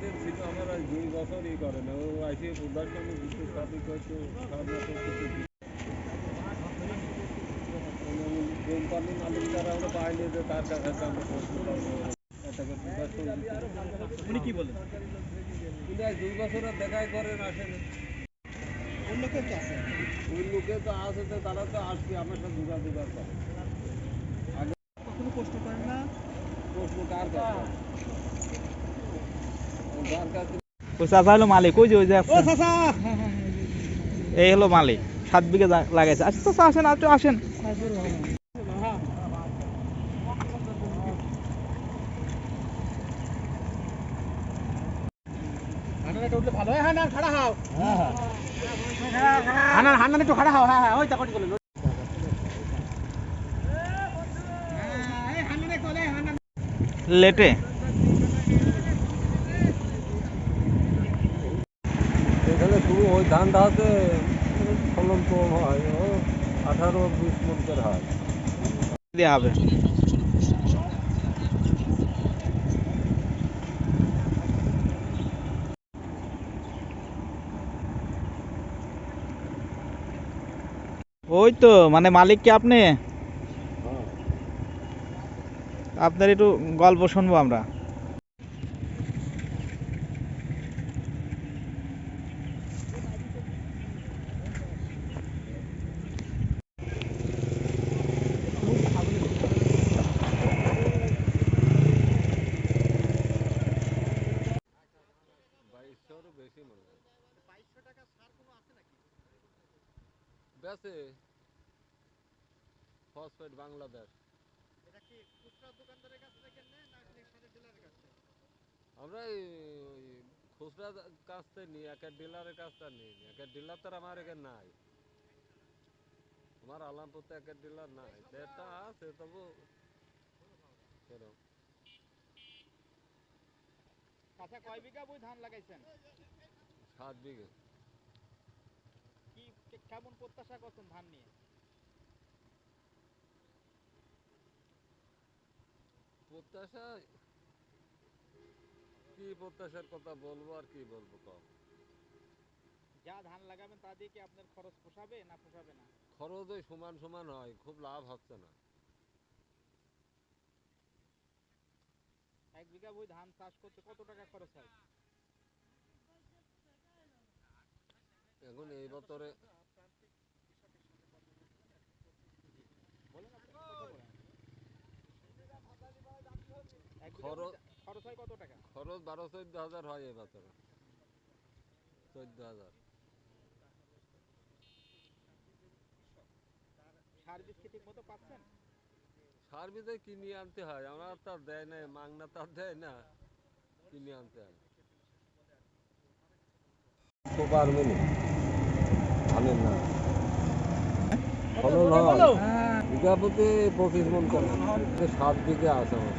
বাড়িতে ছিল আমার আজ দুই বছর ই করে না। ও আইসি উদ্ধার জন্য কিছু সাথে করছে দাওয়া করছে কোম্পানি মালিক যারা আমরা পাইনি যে তার কাছে আমরা। উনি কি বলেন? কিন্তু আজ দুই বছর আর দেখাই করেন আসেন। অন্য কেউ তো আছে? ওই লোকে তো আসে তো তারা তো আসবে আমার সাথে যোগাযোগ আর করে কখনো প্রশ্ন করেন না? প্রশ্ন কার কাছে ওই চাচা হলো মালিক ওই যে ওই এই হলো মালিক সাত বিঘা লাগাইছে আচ্ছা চাচা আসেন একটু আসেন হয় একটু খাড়া হও হ্যাঁ হ্যাঁ ওই লেটে এখানে শুরু ওই ধান ধাতে ফলন কম হয় ও আঠারো বিশ মনকের হয় দেওয়া হবে। ওই তো মানে মালিক কি আপনি? হ্যাঁ। আপনার একটু গল্প শুনব আমরা। বেশি ফসফেট বাংলাদেশ। আমরা ওই খুচরা কাছ থেকে নিই একের ডিলারের কাছটা নিই ডিলার তো আমার এখানে নাই। আমার আলামপুরতে একের ডিলার নাই। সেটা আছে তবু সেরকম আচ্ছা কয় বিঘা বই ধান লাগাইছেন? সাত বিঘে। কেমন প্রত্যাশা করছেন ধান নিয়ে? প্রত্যাশা? কি প্রত্যাশার কথা বলব আর কি বলব কম? যা ধান লাগাবেন তা দিয়ে কি আপনার খরচ পোষাবে না পোষাবে না? খরচ ওই সমান সমান হয় খুব লাভ হচ্ছে না। এক বিঘা বই ধান চাষ করতে কত টাকা খরচ হয়? এখন এই বছরে বলেন আপনি কথা বলেন এক বিঘা খরচ- খরচ হয় কত টাকা? খরচ বারো চোদ্দ হাজার হয় চোদ্দ হাজার। সার কি ঠিক মতো পাচ্ছেন? সার কিনে আনতে হয়। আমরা তো দেয় না মাংনা তো আর দেয় না। কিনে আনতে হয়। তো পারবে না। ধানের না ফলন হয়। বিঘা পঁচিশ মন করে। সাত বিঘে আছে আমার।